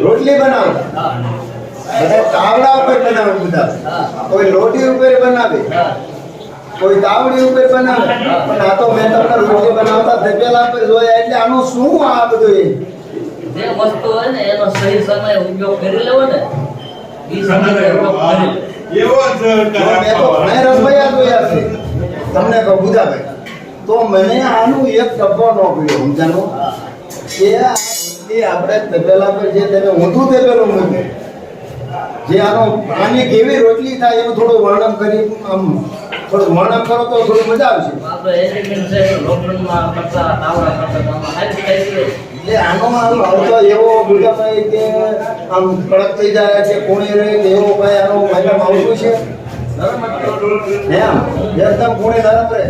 રોટલી બનાવતા બધા તાવડા ઉપર બનાવે બધા. કોઈ લોટી ઉપર બનાવે. કોઈ તાવડી ઉપર બનાવે. પણ આ તો મેં તમને રોટલી બનાવતા તપેલા પર જોયા એટલે આનું શું આ બધું જે વસ્તુ હોય ને એનો સહી સમયે ઉપયોગ કરી લેવો ને એ સમયે ઉપયોગ કરી એવો જ છે. તમને કહું બુધાભાઈ તો મને આનું એક ડબ્બો ન પડ્યો સમજાનો કે આપણે તબેલા પર જે તમે ઊંધું તબેલું મૂક્યું જે આનો આની કેવી રોટલી થાય એનું થોડું વર્ણન કરી આમ થોડું વર્ણન કરો તો થોડી મજા આવશે. આપણે એલિમેન્ટ છે લોકડાઉનમાં કરતા આવડા કરતા આમાં હારી આનો આમ અર્થ એવો બુધાભાઈ કે આમ કડક થઈ જાય છે કોણી રહે કે એવો કઈ આનો મતલબ આવતું છે. એમ એકદમ કોણી નરમ રહે.